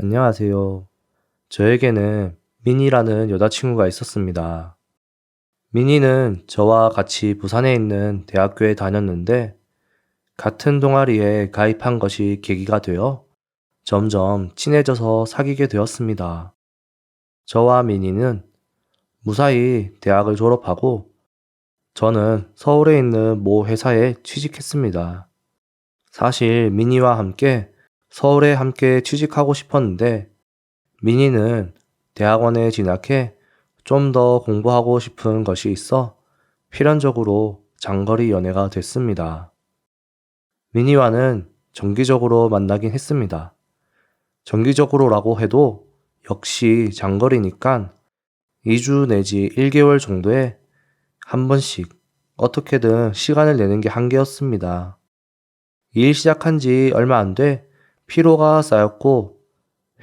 안녕하세요. 저에게는 민이라는 여자친구가 있었습니다. 민이는 저와 같이 부산에 있는 대학교에 다녔는데 같은 동아리에 가입한 것이 계기가 되어 점점 친해져서 사귀게 되었습니다. 저와 민이는 무사히 대학을 졸업하고 저는 서울에 있는 모 회사에 취직했습니다. 사실 민이와 함께 서울에 함께 취직하고 싶었는데 민이는 대학원에 진학해 좀 더 공부하고 싶은 것이 있어 필연적으로 장거리 연애가 됐습니다. 민이와는 정기적으로 만나긴 했습니다. 정기적으로라고 해도 역시 장거리니까 2주 내지 1개월 정도에 한 번씩 어떻게든 시간을 내는 게 한계였습니다. 일 시작한 지 얼마 안 돼 피로가 쌓였고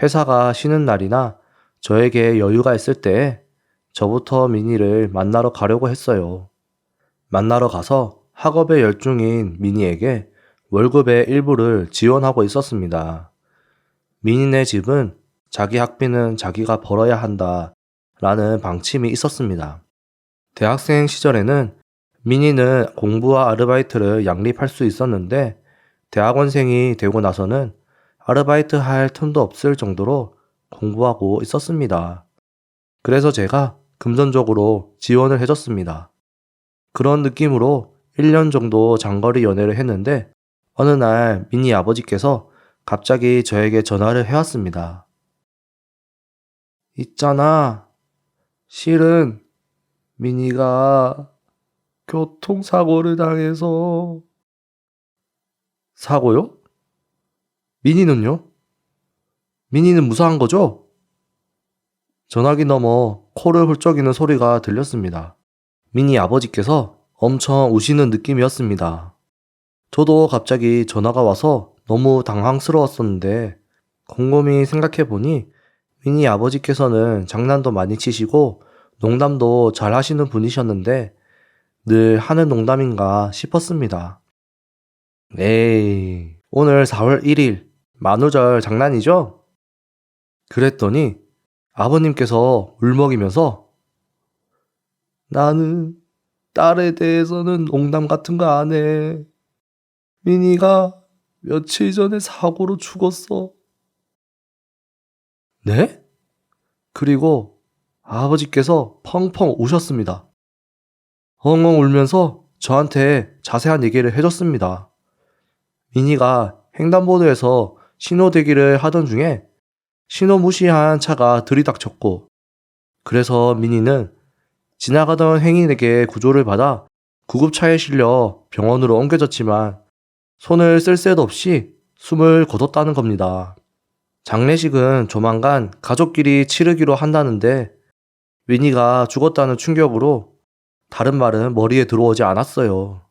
회사가 쉬는 날이나 저에게 여유가 있을 때 저부터 미니를 만나러 가려고 했어요. 만나러 가서 학업에 열중인 미니에게 월급의 일부를 지원하고 있었습니다. 미니네 집은 자기 학비는 자기가 벌어야 한다 라는 방침이 있었습니다. 대학생 시절에는 미니는 공부와 아르바이트를 양립할 수 있었는데 대학원생이 되고 나서는 아르바이트 할 틈도 없을 정도로 공부하고 있었습니다. 그래서 제가 금전적으로 지원을 해줬습니다. 그런 느낌으로 1년 정도 장거리 연애를 했는데 어느 날 미니 아버지께서 갑자기 저에게 전화를 해왔습니다. 있잖아. 실은 미니가 교통사고를 당해서 사고요? 미니는요? 미니는 무사한 거죠? 전화기 너머 코를 훌쩍이는 소리가 들렸습니다. 미니 아버지께서 엄청 우시는 느낌이었습니다. 저도 갑자기 전화가 와서 너무 당황스러웠었는데 곰곰이 생각해 보니 미니 아버지께서는 장난도 많이 치시고 농담도 잘 하시는 분이셨는데 늘 하는 농담인가 싶었습니다. 에이, 오늘 4월 1일 만우절 장난이죠? 그랬더니 아버님께서 울먹이면서 나는 딸에 대해서는 농담 같은 거 안 해. 미니가 며칠 전에 사고로 죽었어. 네? 그리고 아버지께서 펑펑 우셨습니다. 엉엉 울면서 저한테 자세한 얘기를 해줬습니다. 미니가 횡단보도에서 신호 대기를 하던 중에 신호 무시한 차가 들이닥쳤고 그래서 미니는 지나가던 행인에게 구조를 받아 구급차에 실려 병원으로 옮겨졌지만 손을 쓸 새도 없이 숨을 거뒀다는 겁니다. 장례식은 조만간 가족끼리 치르기로 한다는데 미니가 죽었다는 충격으로 다른 말은 머리에 들어오지 않았어요.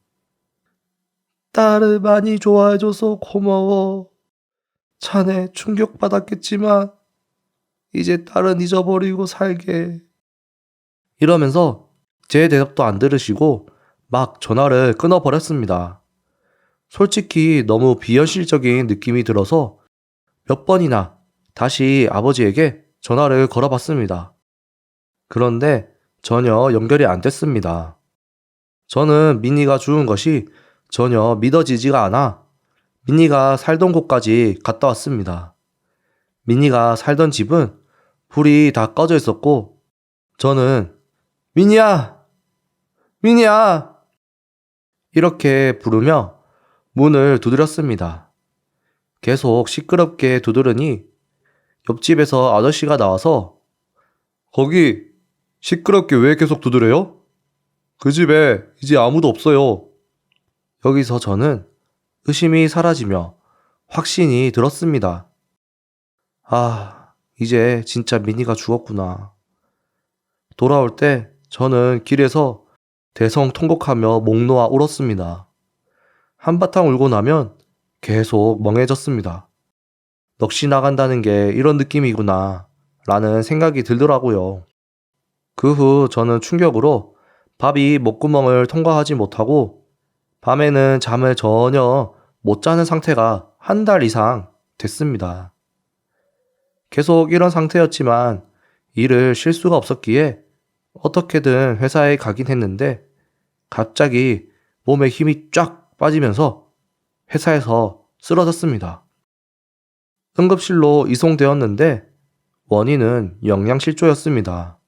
딸을 많이 좋아해줘서 고마워. 자네 충격받았겠지만, 이제 딸은 잊어버리고 살게. 이러면서 제 대답도 안 들으시고 막 전화를 끊어버렸습니다. 솔직히 너무 비현실적인 느낌이 들어서 몇 번이나 다시 아버지에게 전화를 걸어봤습니다. 그런데 전혀 연결이 안 됐습니다. 저는 미니가 죽은 것이 전혀 믿어지지가 않아 미니가 살던 곳까지 갔다 왔습니다. 미니가 살던 집은 불이 다 꺼져 있었고 저는 미니야! 미니야! 이렇게 부르며 문을 두드렸습니다. 계속 시끄럽게 두드르니 옆집에서 아저씨가 나와서 거기 시끄럽게 왜 계속 두드려요? 그 집에 이제 아무도 없어요. 여기서 저는 의심이 사라지며 확신이 들었습니다. 아, 이제 진짜 미니가 죽었구나. 돌아올 때 저는 길에서 대성 통곡하며 목 놓아 울었습니다. 한바탕 울고 나면 계속 멍해졌습니다. 넋이 나간다는 게 이런 느낌이구나 라는 생각이 들더라고요. 그 후 저는 충격으로 밥이 목구멍을 통과하지 못하고 밤에는 잠을 전혀 못 자는 상태가 한 달 이상 됐습니다. 계속 이런 상태였지만 일을 쉴 수가 없었기에 어떻게든 회사에 가긴 했는데 갑자기 몸에 힘이 쫙 빠지면서 회사에서 쓰러졌습니다. 응급실로 이송되었는데 원인은 영양실조였습니다.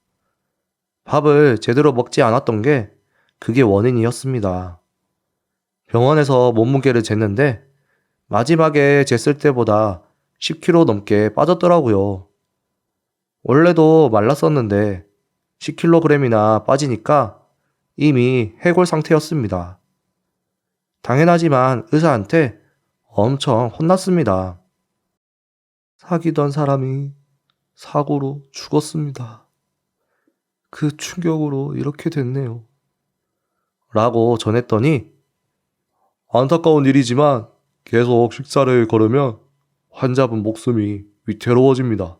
밥을 제대로 먹지 않았던 게 그게 원인이었습니다. 병원에서 몸무게를 쟀는데 마지막에 쟀을 때보다 10kg 넘게 빠졌더라고요. 원래도 말랐었는데 10kg이나 빠지니까 이미 해골 상태였습니다. 당연하지만 의사한테 엄청 혼났습니다. 사귀던 사람이 사고로 죽었습니다. 그 충격으로 이렇게 됐네요. 라고 전했더니 안타까운 일이지만 계속 식사를 걸으면 환자분 목숨이 위태로워집니다.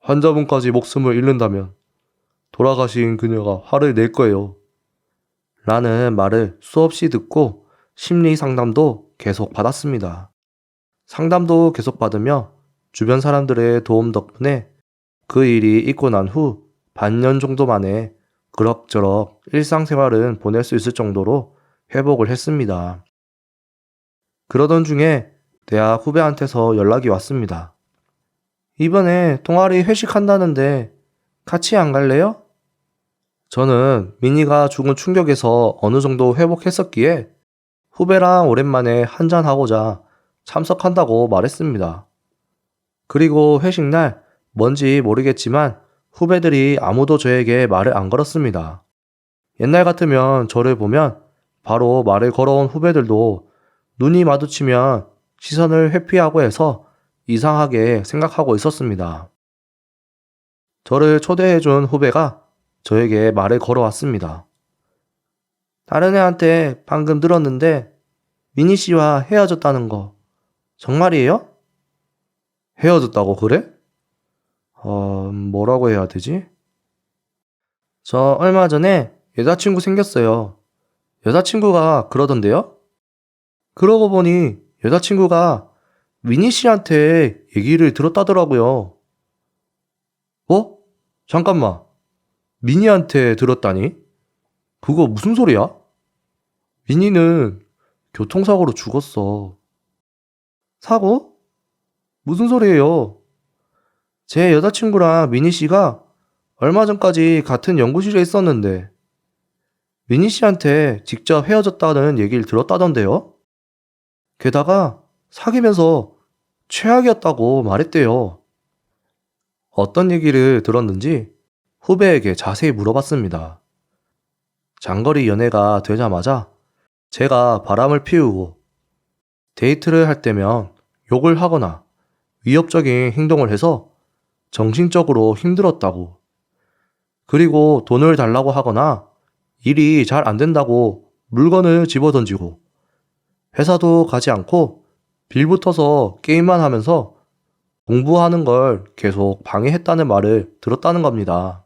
환자분까지 목숨을 잃는다면 돌아가신 그녀가 화를 낼 거예요. 라는 말을 수없이 듣고 심리 상담도 계속 받았습니다. 상담도 계속 받으며 주변 사람들의 도움 덕분에 그 일이 있고 난 후 반년 정도 만에 그럭저럭 일상생활은 보낼 수 있을 정도로 회복을 했습니다. 그러던 중에 대학 후배한테서 연락이 왔습니다. 이번에 동아리 회식한다는데 같이 안 갈래요? 저는 미니가 죽은 충격에서 어느 정도 회복했었기에 후배랑 오랜만에 한잔하고자 참석한다고 말했습니다. 그리고 회식 날 뭔지 모르겠지만 후배들이 아무도 저에게 말을 안 걸었습니다. 옛날 같으면 저를 보면 바로 말을 걸어온 후배들도 눈이 마주치면 시선을 회피하고 해서 이상하게 생각하고 있었습니다. 저를 초대해준 후배가 저에게 말을 걸어왔습니다. 다른 애한테 방금 들었는데 미니 씨와 헤어졌다는 거 정말이에요? 헤어졌다고 그래? 어, 뭐라고 해야 되지? 저 얼마 전에 여자친구 생겼어요. 여자친구가 그러던데요? 그러고 보니 여자친구가 미니 씨한테 얘기를 들었다더라고요. 뭐? 잠깐만. 미니한테 들었다니? 그거 무슨 소리야? 미니는 교통사고로 죽었어. 사고? 무슨 소리예요? 제 여자친구랑 미니 씨가 얼마 전까지 같은 연구실에 있었는데 미니 씨한테 직접 헤어졌다는 얘기를 들었다던데요? 게다가 사귀면서 최악이었다고 말했대요. 어떤 얘기를 들었는지 후배에게 자세히 물어봤습니다. 장거리 연애가 되자마자 제가 바람을 피우고 데이트를 할 때면 욕을 하거나 위협적인 행동을 해서 정신적으로 힘들었다고. 그리고 돈을 달라고 하거나 일이 잘 안 된다고 물건을 집어 던지고 회사도 가지 않고 빌붙어서 게임만 하면서 공부하는 걸 계속 방해했다는 말을 들었다는 겁니다.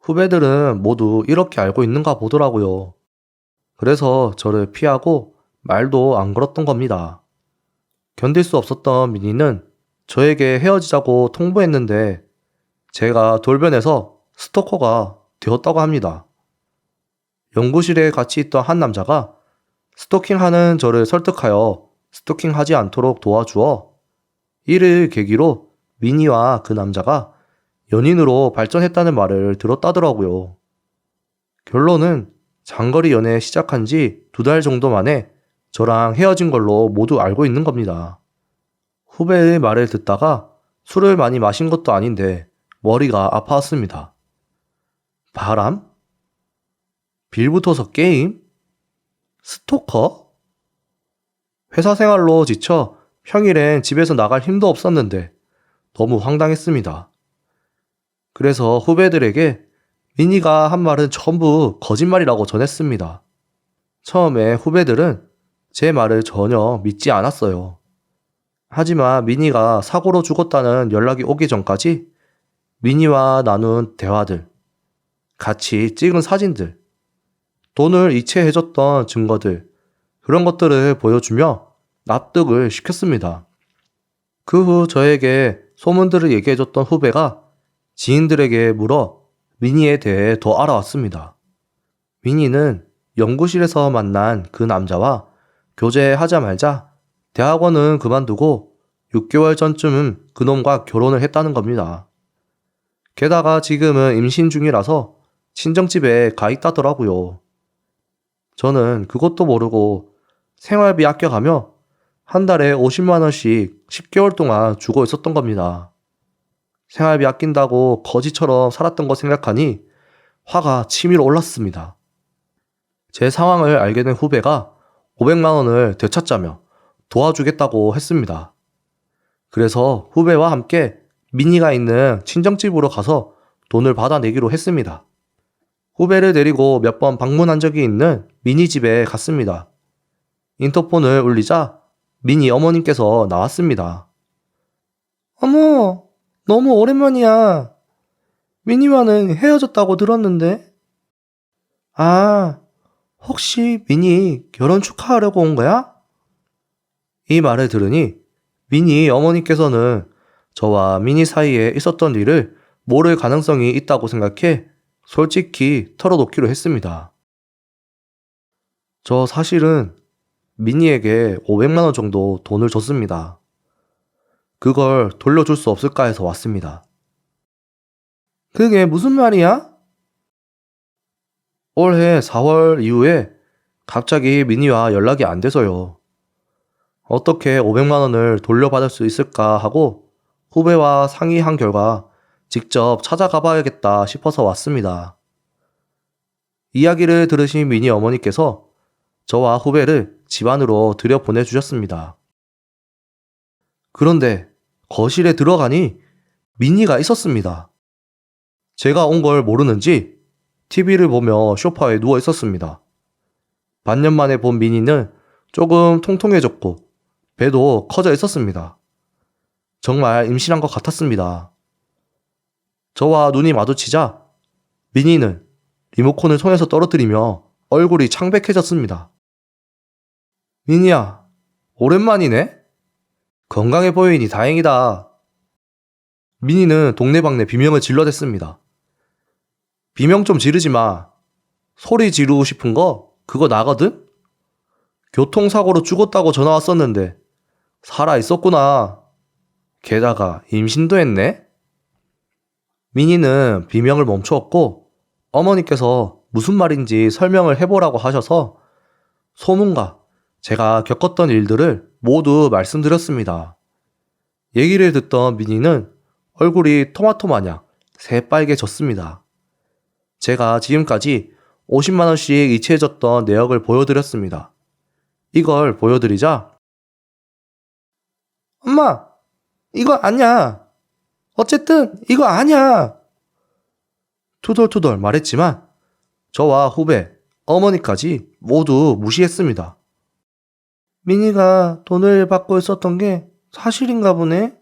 후배들은 모두 이렇게 알고 있는가 보더라고요. 그래서 저를 피하고 말도 안 걸었던 겁니다. 견딜 수 없었던 미니는 저에게 헤어지자고 통보했는데 제가 돌변해서 스토커가 되었다고 합니다. 연구실에 같이 있던 한 남자가 스토킹하는 저를 설득하여 스토킹하지 않도록 도와주어 이를 계기로 미니와 그 남자가 연인으로 발전했다는 말을 들었다더라고요. 결론은 장거리 연애 시작한 지 두 달 정도 만에 저랑 헤어진 걸로 모두 알고 있는 겁니다. 후배의 말을 듣다가 술을 많이 마신 것도 아닌데 머리가 아파왔습니다. 바람? 빌붙어서 게임? 스토커? 회사 생활로 지쳐 평일엔 집에서 나갈 힘도 없었는데 너무 황당했습니다. 그래서 후배들에게 미니가 한 말은 전부 거짓말이라고 전했습니다. 처음에 후배들은 제 말을 전혀 믿지 않았어요. 하지만 미니가 사고로 죽었다는 연락이 오기 전까지 미니와 나눈 대화들, 같이 찍은 사진들, 돈을 이체해줬던 증거들, 그런 것들을 보여주며 납득을 시켰습니다. 그 후 저에게 소문들을 얘기해줬던 후배가 지인들에게 물어 미니에 대해 더 알아왔습니다. 미니는 연구실에서 만난 그 남자와 교제하자마자 대학원은 그만두고 6개월 전쯤 그놈과 결혼을 했다는 겁니다. 게다가 지금은 임신 중이라서 친정집에 가 있다더라고요. 저는 그것도 모르고 생활비 아껴가며 한 달에 50만원씩 10개월 동안 주고 있었던 겁니다. 생활비 아낀다고 거지처럼 살았던 거 생각하니 화가 치밀어 올랐습니다. 제 상황을 알게 된 후배가 500만원을 되찾자며 도와주겠다고 했습니다. 그래서 후배와 함께 미니가 있는 친정집으로 가서 돈을 받아내기로 했습니다. 후배를 데리고 몇 번 방문한 적이 있는 미니 집에 갔습니다. 인터폰을 울리자 미니 어머님께서 나왔습니다. 어머, 너무 오랜만이야. 미니와는 헤어졌다고 들었는데. 아, 혹시 미니 결혼 축하하려고 온 거야? 이 말을 들으니 미니 어머니께서는 저와 미니 사이에 있었던 일을 모를 가능성이 있다고 생각해 솔직히 털어놓기로 했습니다. 저 사실은 미니에게 500만원 정도 돈을 줬습니다. 그걸 돌려줄 수 없을까 해서 왔습니다. 그게 무슨 말이야? 올해 4월 이후에 갑자기 미니와 연락이 안 돼서요. 어떻게 500만원을 돌려받을 수 있을까 하고 후배와 상의한 결과 직접 찾아가 봐야겠다 싶어서 왔습니다. 이야기를 들으신 미니 어머니께서 저와 후배를 집 안으로 들여 보내주셨습니다. 그런데 거실에 들어가니 미니가 있었습니다. 제가 온 걸 모르는지 TV를 보며 소파에 누워 있었습니다. 반년 만에 본 미니는 조금 통통해졌고 배도 커져 있었습니다. 정말 임신한 것 같았습니다. 저와 눈이 마주치자 미니는 리모컨을 손에서 떨어뜨리며 얼굴이 창백해졌습니다. 미니야, 오랜만이네? 건강해 보이니 다행이다. 미니는 동네방네 비명을 질러댔습니다. 비명 좀 지르지 마. 소리 지르고 싶은 거 그거 나거든? 교통사고로 죽었다고 전화 왔었는데 살아 있었구나. 게다가 임신도 했네? 미니는 비명을 멈추었고 어머니께서 무슨 말인지 설명을 해보라고 하셔서 소문과 제가 겪었던 일들을 모두 말씀드렸습니다. 얘기를 듣던 미니는 얼굴이 토마토 마냥 새빨개졌습니다. 제가 지금까지 50만원씩 이체해줬던 내역을 보여드렸습니다. 이걸 보여드리자, 엄마, 이거 아니야. 어쨌든 이거 아니야. 투덜투덜 말했지만 저와 후배, 어머니까지 모두 무시했습니다. 미니가 돈을 받고 있었던 게 사실인가 보네.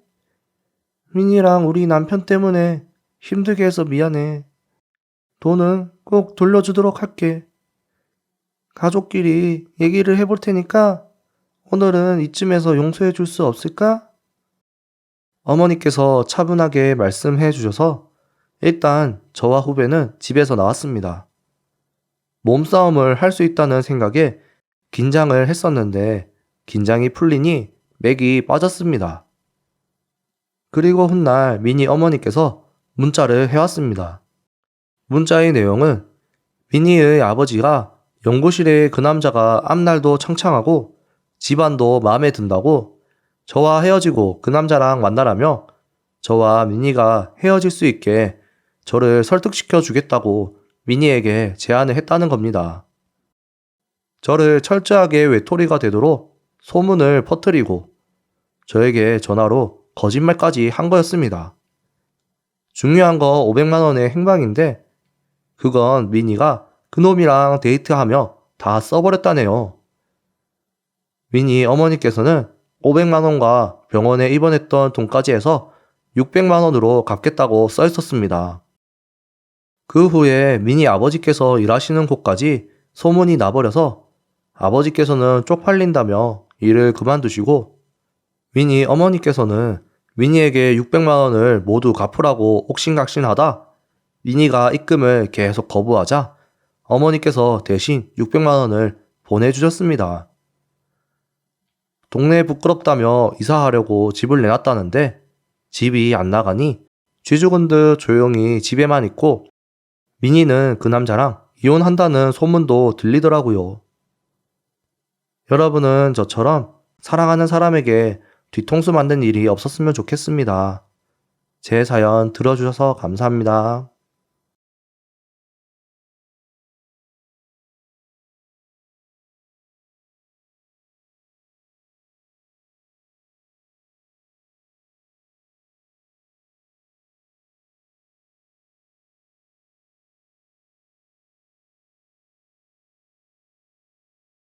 미니랑 우리 남편 때문에 힘들게 해서 미안해. 돈은 꼭 돌려주도록 할게. 가족끼리 얘기를 해볼 테니까 오늘은 이쯤에서 용서해 줄 수 없을까? 어머니께서 차분하게 말씀해 주셔서 일단 저와 후배는 집에서 나왔습니다. 몸싸움을 할 수 있다는 생각에 긴장을 했었는데 긴장이 풀리니 맥이 빠졌습니다. 그리고 훗날 미니 어머니께서 문자를 해왔습니다. 문자의 내용은 미니의 아버지가 연구실에 그 남자가 앞날도 창창하고 집안도 마음에 든다고 저와 헤어지고 그 남자랑 만나라며 저와 미니가 헤어질 수 있게 저를 설득시켜 주겠다고 미니에게 제안을 했다는 겁니다. 저를 철저하게 외톨이가 되도록 소문을 퍼뜨리고 저에게 전화로 거짓말까지 한 거였습니다. 중요한 거 500만원의 행방인데 그건 미니가 그놈이랑 데이트하며 다 써버렸다네요. 미니 어머니께서는 500만원과 병원에 입원했던 돈까지 해서 600만원으로 갚겠다고 써 있었습니다. 그 후에 미니 아버지께서 일하시는 곳까지 소문이 나버려서 아버지께서는 쪽팔린다며 일을 그만두시고 미니 어머니께서는 미니에게 600만 원을 모두 갚으라고 옥신각신하다 미니가 입금을 계속 거부하자 어머니께서 대신 600만 원을 보내주셨습니다. 동네 부끄럽다며 이사하려고 집을 내놨다는데 집이 안 나가니 쥐 죽은 듯 조용히 집에만 있고 미니는 그 남자랑 이혼한다는 소문도 들리더라고요. 여러분은 저처럼 사랑하는 사람에게 뒤통수 만든 일이 없었으면 좋겠습니다. 제 사연 들어주셔서 감사합니다.